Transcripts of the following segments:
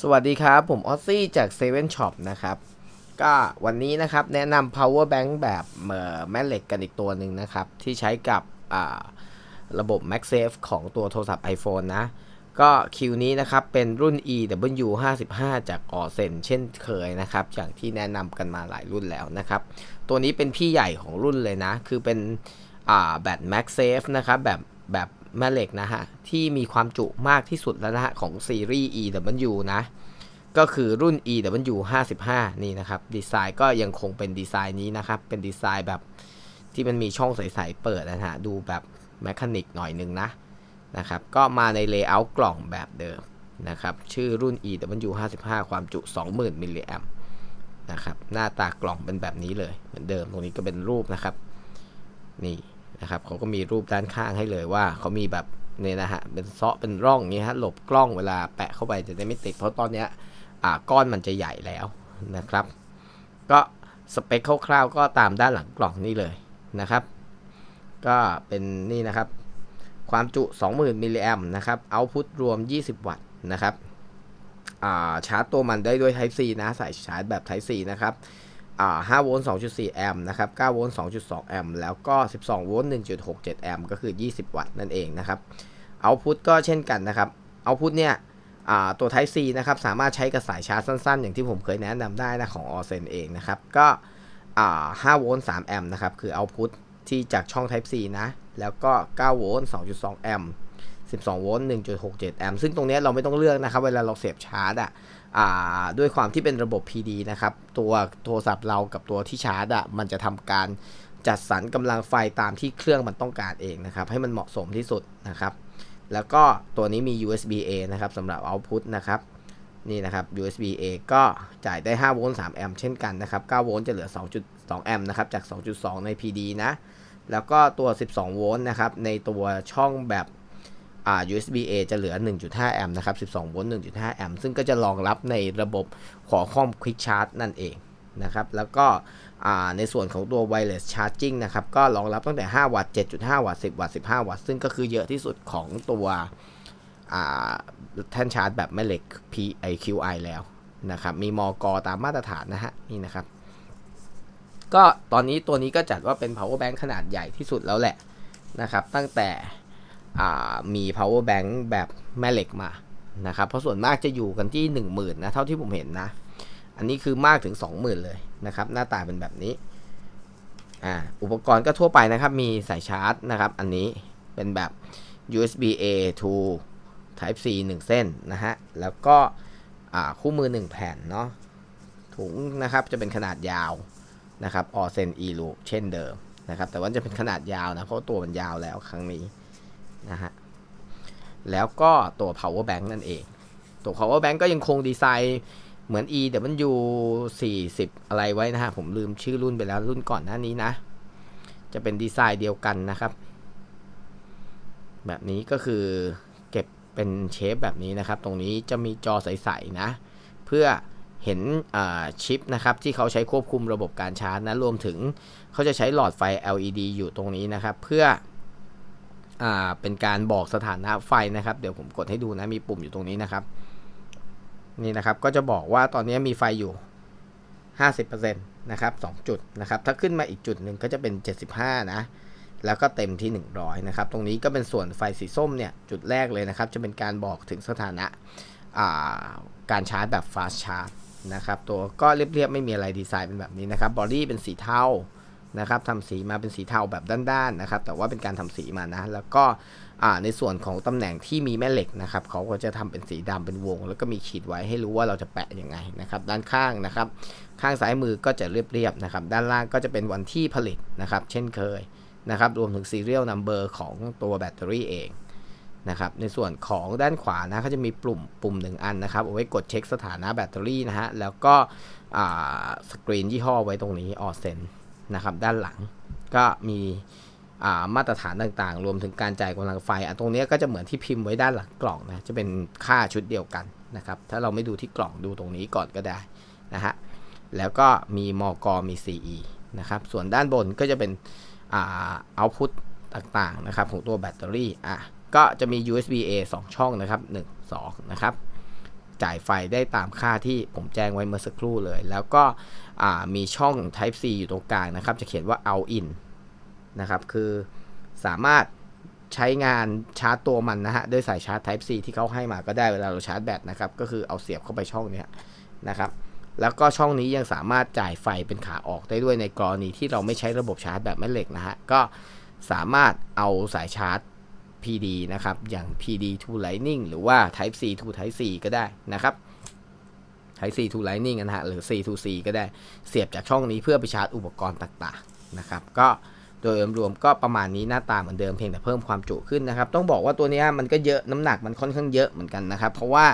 สวัสดีครับ ผมออซซี่จาก Seven Shop นะครับ ก็วันนี้นะครับแนะนำ power bank แบบแม่เหล็กกันอีกตัวหนึ่งนะครับ ที่ใช้กับระบบ MagSafe ของตัวโทรศัพท์ iPhone นะ ก็คิวนี้นะครับ เป็นรุ่น EW 55 จากออเซนเช่นเคยนะครับ อย่างที่แนะนำกันมาหลายรุ่นแล้วนะครับ ตัวนี้เป็นพี่ใหญ่ของรุ่นเลยนะ คือเป็นแบต MagSafe นะครับแบบแบบ แม่เหล็กนะฮะ ที่มีความจุมากที่สุดแล้วนะฮะ ของซีรีส์ EW นะ ก็คือรุ่น EW 55 นี่นะครับ ดีไซน์ก็ยังคงเป็นดีไซน์นี้นะครับ เป็นดีไซน์แบบที่มันมีช่องใส ๆ เปิดนะฮะ ดูแบบแมคานิกหน่อยนึงนะนะครับ ก็มาในเลเยอร์กล่องแบบเดิมนะครับ ชื่อรุ่น EW 55 ความจุ 20,000มิลลิแอมนะครับ หน้าตากล่องเป็นแบบนี้เลย เหมือนเดิม ตรงนี้ก็เป็นรูปนะครับ นี่ นะครับเขาก็มีรูปด้านข้างให้เลยว่าเขามีแบบเนี่ยนะฮะเป็นเซาะเป็นร่องนี้ฮะหลบกล้องเวลาแปะเข้าไปจะได้ไม่ติด เพราะตอนเนี้ยอ่าก้อนมันจะใหญ่แล้วนะครับ ก็สเปคคร่าวๆก็ตามด้านหลังกล่องนี่เลยนะครับ ก็เป็นนี่นะครับ ความจุ 20,000มิลลิแอมนะครับเอาพุตรวม 20 วัตต์นะครับอ่าชาร์จตัวมันได้ด้วย Type C นะใส่ชาร์จแบบ Type C นะครับ 5โวลต์ 2.4 แอมป์นะครับ 9 โวลต์ 2.2 แอมป์ แล้วก็ 12 โวลต์ 1.67 แอมป์ ก็คือ 20 วัตต์นั่นเองนะครับ เอาพุตก็เช่นกันนะครับ เอาพุตเนี่ยตัว Type C นะครับ สามารถใช้กับสายชาร์จสั้นๆ อย่างที่ผมเคยแนะนำได้นะของ o r s e n เองนะครับ ก็5โวลต์ 3 แอมป์นะครับ คือ output ที่จากช่อง Type C นะ แล้วก็ 9 โวลต์ 2.2 แอมป์ 12 โวลต์ 1.67 แอมป์ ซึ่งตรงนี้เราไม่ต้องเลือกนะครับ เวลาเราเสียบชาร์จอะด้วยความที่เป็นระบบ PD นะครับ ตัวโทรศัพท์เรากับตัวที่ชาร์จอะ มันจะทำการจัดสรรกำลังไฟตามที่เครื่องมันต้องการเองนะครับ ให้มันเหมาะสมที่สุดนะครับ แล้วก็ตัวนี้มี USB A นะครับสำหรับ output นะครับ นี่นะครับ USB A ก็จ่ายได้ 5 โวลต์ 3 แอมป์เช่นกันนะครับ 9 โวลต์จะเหลือ 2.2 แอมป์นะครับ จาก 2.2 ใน PD นะ แล้วก็ตัว 12 โวลต์นะครับ ในตัวช่องแบบ USB A จะเหลือ 1.5 แอมป์นะครับ 12 โวลต์ 1.5 แอมป์ ซึ่งก็จะรองรับในระบบขอคอม Quick Charge นั่นเองนะครับ แล้วก็อ่าในส่วนของตัว wireless charging นะครับ ก็รองรับตั้งแต่ 5 วัตต์ 7.5 วัตต์ 10 วัตต์ 15 วัตต์ ซึ่งก็คือเยอะที่สุดของตัวอ่าแท่นชาร์จแบบแม่เหล็ก PIQI แล้วนะครับ มีมอกตามมาตรฐานนะฮะ นี่นะครับ ก็ตอนนี้ตัวนี้ก็จัดว่าเป็น power bank ขนาดใหญ่ที่สุดแล้วแหละนะครับ ตั้งแต่ มี power bank แบบแม่เหล็กมานะครับ เพราะส่วนมากจะอยู่กันที่ 10,000นะ เท่าที่ผมเห็นนะ อันนี้คือมากถึง 20,000 เลยนะครับ หน้าตาเป็นแบบนี้อ่าอุปกรณ์ก็ทั่วไปนะครับ มีสายชาร์จนะครับ อันนี้เป็นแบบ USB A to Type C 1 เส้นนะฮะ แล้วก็คู่มือ 1 แผ่นเนาะ ถุงนะครับจะเป็นขนาดยาวนะครับออเซน e loop เช่นเดิมนะครับ แต่ว่าจะเป็นขนาดยาวนะ เพราะตัวมันยาวแล้วครั้งนี้ นะฮะ แล้วก็ตัว power bank นั่นเอง ตัว power bank ก็ยังคงดีไซน์เหมือน EW 40อะไรไว้นะฮะ ผมลืมชื่อรุ่นไปแล้วรุ่นก่อนหน้านี้นะ จะเป็นดีไซน์เดียวกันนะครับ แบบนี้ก็คือเก็บเป็นเชฟแบบนี้นะครับ ตรงนี้จะมีจอใสๆนะ เพื่อเห็นชิปนะครับที่เขาใช้ควบคุมระบบการชาร์จนะรวมถึงเขาจะใช้หลอดไฟ LED อยู่ตรงนี้นะครับ เพื่อ อ่าเป็นการบอกสถานะไฟนะครับ เดี๋ยวผมกดให้ดูนะมีปุ่มอยู่ตรงนี้นะครับ นี่นะครับก็จะบอกว่าตอนนี้มีไฟอยู่ 50%นะครับ2จุดนะครับ ถ้าขึ้นมาอีกจุดหนึ่งก็จะเป็น 75 นะ แล้วก็เต็มที่ 100 นะครับ ตรงนี้ก็เป็นส่วนไฟสีส้มเนี่ยจุดแรกเลยนะครับ จะเป็นการบอกถึงสถานะการชาร์จแบบ fast charge นะครับ ตัวก็เรียบๆ ไม่มีอะไรดีไซน์เป็นแบบนี้นะครับ บอดี้เป็นสีเทา นะครับทำสีมาเป็นสีเทาแบบด้านๆนะครับ แต่ว่าเป็นการทำสีมานะ แล้วก็ในส่วนของตำแหน่งที่มีแม่เหล็กนะครับเขาก็จะทำเป็นสีดำเป็นวง แล้วก็มีขีดไว้ให้รู้ว่าเราจะแปะยังไงนะครับ ด้านข้างนะครับ ข้างซ้ายมือก็จะเรียบๆนะครับ ด้านล่างก็จะเป็นวันที่ผลิตนะครับ เช่นเคยนะครับ รวมถึง serial number ของตัวแบตเตอรี่เองนะครับ ในส่วนของด้านขวานะเขาจะมีปุ่มปุ่มหนึ่งอันนะครับเอาไว้กดเช็คสถานะแบตเตอรี่นะฮะแล้วก็สกรีนยี่ห้อไว้ตรงนี้ออเซน นะครับด้านหลังก็มีมาตรฐานต่างๆ รวมถึงการจ่ายกำลังไฟอันตรงนี้ก็จะเหมือนที่พิมพ์ไว้ด้านหลังกล่องนะจะเป็นค่าชุดเดียวกันนะครับถ้าเราไม่ดูที่กล่องดูตรงนี้ก่อนก็ได้นะฮะแล้วก็มีมอกมี CE นะครับส่วนด้านบนก็จะเป็นเอาพุตต่างๆนะครับของตัวแบตเตอรี่อะก็จะมี USB A 2 ช่องนะครับ 1 2 นะครับ จ่ายไฟได้ตามค่าที่ผมแจ้งไว้เมื่อสักครู่เลย แล้วก็มีช่อง Type C อยู่ตรงกลางนะครับ จะเขียนว่า out in นะครับ คือสามารถใช้งานชาร์จตัวมันนะฮะด้วยสายชาร์จ Type C ที่เขาให้มาก็ได้เวลาเราชาร์จแบตนะครับ ก็คือเอาเสียบเข้าไปช่องนี้นะครับ แล้วก็ช่องนี้ยังสามารถจ่ายไฟเป็นขาออกได้ด้วยในกรณีที่เราไม่ใช้ระบบชาร์จแบบแม่เหล็กนะฮะ ก็สามารถเอาสายชาร์จ PD นะครับ อย่าง PD to Lightning หรือว่า Type C to Type C ก็ได้นะครับ Type C to Lightning นะฮะหรือ C to C ก็ได้เสียบจากช่องนี้เพื่อไปชาร์จอุปกรณ์ต่างๆนะครับ ก็โดยรวมๆก็ประมาณนี้หน้าตาเหมือนเดิมเพียงแต่เพิ่มความจุขึ้นนะครับ ต้องบอกว่าตัวนี้มันก็เยอะน้ำหนักมันค่อนข้างเยอะเหมือนกันนะครับ เพราะว่า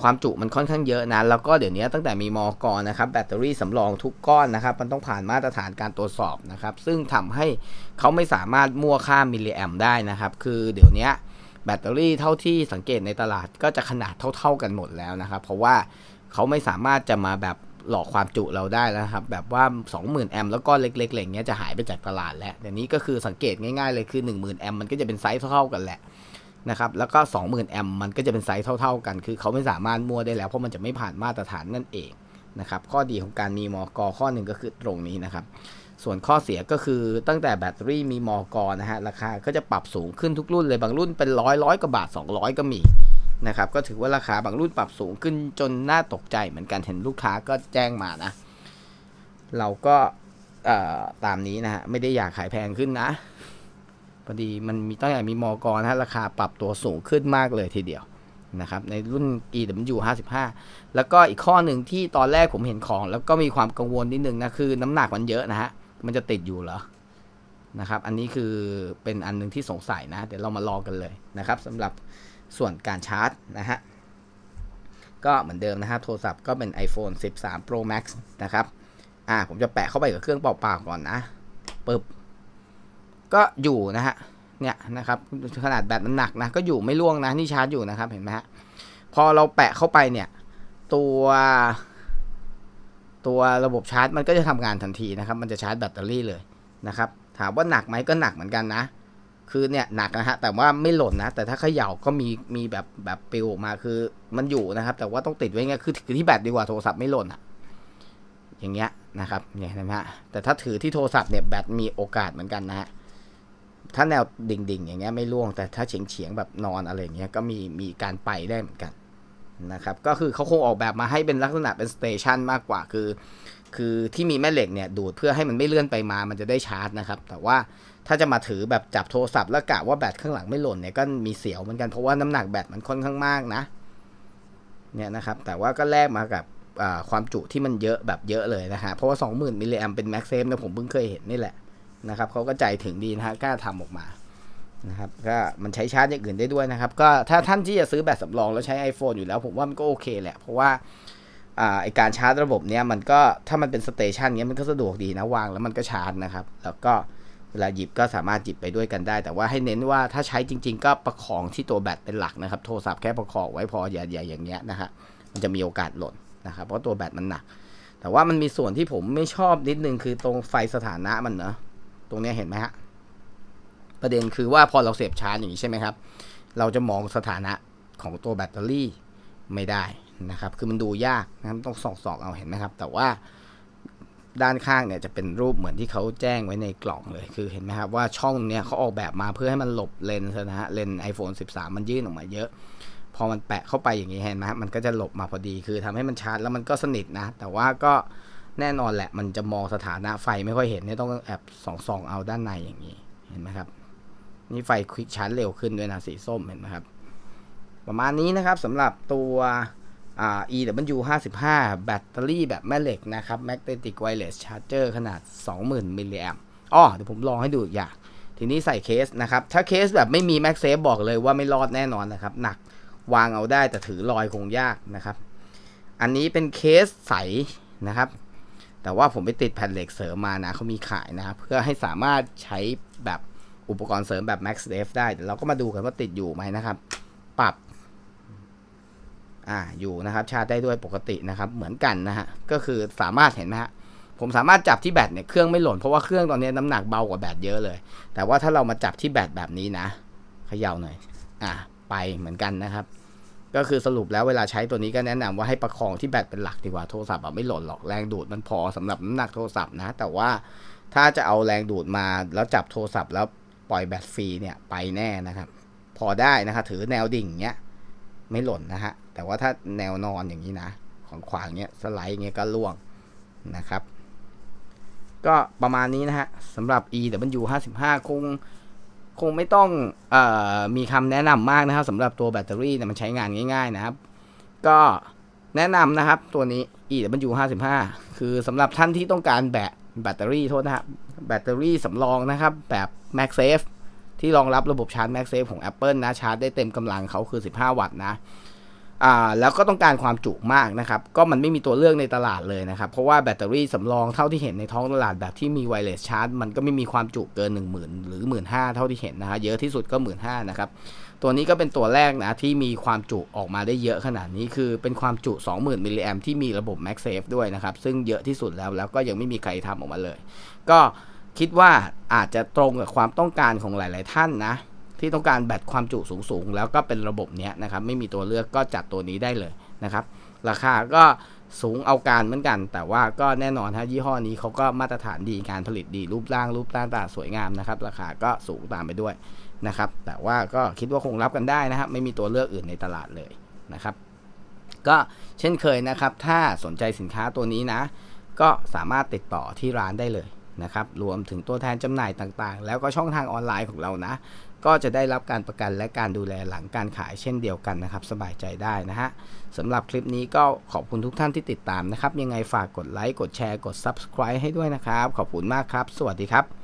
ความจุมันค่อนข้างเยอะนะแล้วก็เดี๋ยวนี้ตั้งแต่มีมอกรนะครับแบตเตอรี่สำรองทุกก้อนนะครับ มันต้องผ่านมาตรฐานการตรวจสอบนะครับ ซึ่งทำให้เขาไม่สามารถมั่วค่ามิลลิแอมได้นะครับ คือเดี๋ยวนี้แบตเตอรี่เท่าที่สังเกตในตลาดก็จะขนาดเท่า ๆกันหมดแล้วนะครับ เพราะว่าเขาไม่สามารถจะมาแบบหลอกความจุเราได้แล้วนะครับ แบบว่า 20,000 แอมป์แล้วก็เล็กๆอะไรเงี้ยจะหายไปจากตลาดแล้วเดี๋ยวนี้ก็คือสังเกตง่ายๆเลยคือ 10,000 แอมป์มันก็จะเป็นไซส์เท่าๆกันแหละ นะครับแล้วก็ 20,000 แอมมันก็จะเป็นไซส์เท่า ๆกัน คือเขาไม่สามารถมั่วได้แล้ว เพราะมันจะไม่ผ่านมาตรฐานนั่นเองนะครับข้อดีของการมีมอกข้อหนึ่งก็คือตรงนี้นะครับ ส่วนข้อเสียก็คือตั้งแต่แบตเตอรี่มีมอกนะฮะราคาก็จะปรับสูงขึ้นทุกรุ่นเลยบางรุ่นเป็นร้อยร้อยกว่าบาท 200 ก็มีนะครับก็ถือว่าราคาบางรุ่นปรับสูงขึ้นจนน่าตกใจเหมือนกันเห็นลูกค้าก็แจ้งมานะ เราก็ตามนี้นะฮะไม่ได้อยากขายแพงขึ้นนะ พอดีมันมีตั้งแต่มีมอกรนะฮะราคาปรับตัวสูงขึ้นมากเลยทีเดียวนะครับในรุ่น EW 55 แล้วก็อีกข้อหนึ่งที่ตอนแรกผมเห็นของ แล้วก็มีความกังวลนิดนึงนะคือน้ำหนักมันเยอะนะฮะมันจะติดอยู่เหรอนะครับอันนี้คือเป็นอันหนึงที่สงสัยนะ เดี๋ยวเรามาลองกันเลยนะครับสำหรับส่วนการชาร์จนะฮะก็เหมือนเดิมนะฮะโทรศัพท์ก็เป็น iPhone 13 Pro Max นะครับอ่าผมจะแปะเข้าไปกับเครื่องเปล่าๆก่อนนะปึ๊บ ก็อยู่นะฮะเนี่ยนะครับขนาดแบตมันหนักนะก็อยู่ไม่ล่วงนะนี่ชาร์จอยู่นะครับเห็นไหมฮะพอเราแปะเข้าไปเนี่ย ตัว ตัวระบบชาร์จมันก็จะทำงานทันทีนะครับ มันจะชาร์จแบตเตอรี่เลยนะครับ ถามว่าหนักไหมก็หนักเหมือนกันนะ คือเนี่ยหนักนะฮะแต่ว่าไม่หล่นนะ แต่ถ้าเขย่าก็มีมีแบบแบบปลิวออกมาคือมันอยู่นะครับ แต่ว่าต้องติดไว้ไงคือถือที่แบตดีกว่าโทรศัพท์ไม่หล่นอะอย่างเงี้ยนะครับเนี่ยนไหมฮะแต่ถ้าถือที่โทรศัพท์เนี่ยแบตมีโอกาสเหมือนกันนะฮะ ถ้าแนวดิ่งๆ อย่างเงี้ยไม่ร่วงแต่ถ้าเฉียงๆแบบนอนอะไรเงี้ยก็มีมีการไปได้เหมือนกันนะครับก็คือเขาคงออกแบบมาให้เป็นลักษณะเป็นสเตชันมากกว่าคือ คือที่มีแม่เหล็กเนี่ยดูดเพื่อให้มันไม่เลื่อนไปมามันจะได้ชาร์จนะครับ แต่ว่าถ้าจะมาถือแบบจับโทรศัพท์แล้วกะว่าแบตข้างหลังไม่หล่นเนี่ยก็มีเสียวเหมือนกันเพราะว่าน้ำหนักแบตมันค่อนข้างมากนะเนี่ยนะครับแต่ว่าก็แลกมากับความจุที่มันเยอะแบบเยอะเลยนะฮะเพราะว่า 20,000มิลลิแอมเป็นแม็กเซฟนะผมเพิ่งเคยเห็นนี่แหละ นะครับเขาก็ใจถึงดีนะฮะกล้าทำออกมานะครับก็มันใช้ชาร์จอย่างอื่นได้ด้วยนะครับ ก็ถ้าท่านที่จะซื้อแบตสำรองแล้วใช้ iPhone อยู่แล้ว ผมว่ามันก็โอเคแหละ เพราะว่าอ่าไอการชาร์จระบบเนี้ยมันก็ถ้ามันเป็นสเตชันเนี้ยมันก็สะดวกดีนะวางแล้วมันก็ชาร์จนะครับ แล้วก็เวลาหยิบก็สามารถหยิบไปด้วยกันได้ แต่ว่าให้เน้นว่าถ้าใช้จริง ๆ ก็ประคองที่ตัวแบตเป็นหลักนะครับ โทรศัพท์แค่ประคองไว้พออย่าอย่าอย่างเงี้ยนะฮะมันจะมีโอกาสหล่นนะครับเพราะตัวแบตมันหนัก แต่ว่ามันมีส่วนที่ผมไม่ชอบนิดนึงคือตรงไฟสถานะมันเนอะ ตรงนี้เห็นไหมฮะ ประเด็นคือว่าพอเราเสียบชาร์จอย่างนี้ใช่ไหมครับ เราจะมองสถานะของตัวแบตเตอรี่ไม่ได้นะครับ คือมันดูยากนะครับต้องส่องสองเอาเห็นไหมครับ แต่ว่าด้านข้างเนี่ยจะเป็นรูปเหมือนที่เขาแจ้งไว้ในกล่องเลย คือเห็นไหมครับว่าช่องเนี้ยเขาออกแบบมาเพื่อให้มันหลบเลนส์นะฮะ เลนส์ iPhone 13 มันยื่นออกมาเยอะ พอมันแปะเข้าไปอย่างนี้เห็นไหมฮะมันก็จะหลบมาพอดี คือทำให้มันชาร์จแล้วมันก็สนิทนะ แต่ว่าก็ แน่นอนแหละมันจะมองสถานะไฟไม่ค่อยเห็นเนี่ยต้องแอบส่องส่องเอาด้านในอย่างนี้เห็นไหมครับ นี่ไฟควิกชาร์จเร็วขึ้นด้วยนะสีส้มเห็นไหมครับ ประมาณนี้นะครับสำหรับตัวอ่า EW 55 แบตเตอรี่แบบแม่เหล็กนะครับ Magnetic Wireless Charger ขนาด 20,000 มิลลิแอมอ๋อเดี๋ยวผมลองให้ดูอีกอย่าง ทีนี้ใส่เคสนะครับ ถ้าเคสแบบไม่มี MagSafe บอกเลยว่าไม่รอดแน่นอนนะครับ หนักวางเอาได้แต่ถือลอยคงยากนะครับ อันนี้เป็นเคสใสนะครับ แต่ว่าผมไปติดแผ่นเหล็กเสริมมานะเขามีขายนะเพื่อให้สามารถใช้แบบอุปกรณ์เสริมแบบ Max Safe ได้เดี๋ยวเราก็มาดูกันว่าติดอยู่ไหมนะครับ ปรับ อ่าอยู่นะครับ ชาร์จได้ด้วยปกตินะครับ เหมือนกันนะฮะก็คือสามารถเห็นไหมฮะผมสามารถจับที่แบตเนี่ยเครื่องไม่หล่นเพราะว่าเครื่องตอนนี้น้ำหนักเบากว่าแบตเยอะเลย แต่ว่าถ้าเรามาจับที่แบตแบบนี้นะเขย่าหน่อย อ่าไปเหมือนกันนะครับ ก็คือสรุปแล้วเวลาใช้ตัวนี้ก็แนะนำว่าให้ประคองที่แบตเป็นหลักดีกว่าโทรศัพท์อะไม่หล่นหรอกแรงดูดมันพอสำหรับน้ำหนักโทรศัพท์นะ แต่ว่าถ้าจะเอาแรงดูดมาแล้วจับโทรศัพท์แล้วปล่อยแบตฟรีเนี่ยไปแน่นะครับ พอได้นะครับถือแนวดิ่งเงี้ยไม่หล่นนะฮะแต่ว่าถ้าแนวนอนอย่างนี้นะของขวางเงี้ยสไลด์เงี้ยก็ล่วงนะครับ ก็ประมาณนี้นะฮะสำหรับ EW 55 คง คงไม่ต้องออมีคำแนะนำมากนะครับสำหรับตัวแบตเตอรี่เนี่มันใช้งานง่าย ๆนะครับ ก็แนะนำนะครับตัวนี้ EW 55 คือสำหรับท่านที่ต้องการแบตแบตเตอรี่โทษนะครับแบตเตอรี่สำรองนะครับ แบบ MagSafe ที่รองรับระบบชาร์จ MagSafe ของ Apple นะ ชาร์จได้เต็มกำลังเขาคือ 15 วัตต์นะ อ่าแล้วก็ต้องการความจุมากนะครับ ก็มันไม่มีตัวเลือกในตลาดเลยนะครับ เพราะว่าแบตเตอรี่สำรองเท่าที่เห็นในท้องตลาดแบบที่มีไวเลสชาร์จมันก็ไม่มีความจุเกิน 1 0,000 หรือ 15,000เท่าที่เห็นนะฮะเยอะที่สุดก็ 15,000นะครับ ตัวนี้ก็เป็นตัวแรกนะที่มีความจุออกมาได้เยอะขนาดนี้คือเป็นความจุ 20,000 มิลลิแอมที่มีระบบ MagSafe ด้วยนะครับ ซึ่งเยอะที่สุดแล้วแล้วก็ยังไม่มีใครทำออกมาเลย ก็คิดว่าอาจจะตรงกับความต้องการของหลาย ๆ ท่านนะ ที่ต้องการแบตความจุสูงๆ แล้วก็เป็นระบบเนี้ยนะครับ ไม่มีตัวเลือกก็จัดตัวนี้ได้เลยนะครับ ราคาก็สูงเอาการเหมือนกัน แต่ว่าก็แน่นอนฮะยี่ห้อนี้เขาก็มาตรฐานดีการผลิตดีรูปร่างรูปร่างตาสวยงามนะครับ ราคาก็สูงตามไปด้วยนะครับ แต่ว่าก็คิดว่าคงรับกันได้นะครับ ไม่มีตัวเลือกอื่นในตลาดเลยนะครับ ก็เช่นเคยนะครับ ถ้าสนใจสินค้าตัวนี้นะ ก็สามารถติดต่อที่ร้านได้เลยนะครับ รวมถึงตัวแทนจำหน่ายต่างๆ แล้วก็ช่องทางออนไลน์ของเรานะ ก็จะได้รับการประกันและการดูแลหลังการขายเช่นเดียวกันนะครับ สบายใจได้นะฮะสำหรับคลิปนี้ก็ขอบคุณทุกท่านที่ติดตามนะครับ ยังไงฝากกดไลค์กดแชร์กด Subscribe ให้ด้วยนะครับ ขอบคุณมากครับ สวัสดีครับ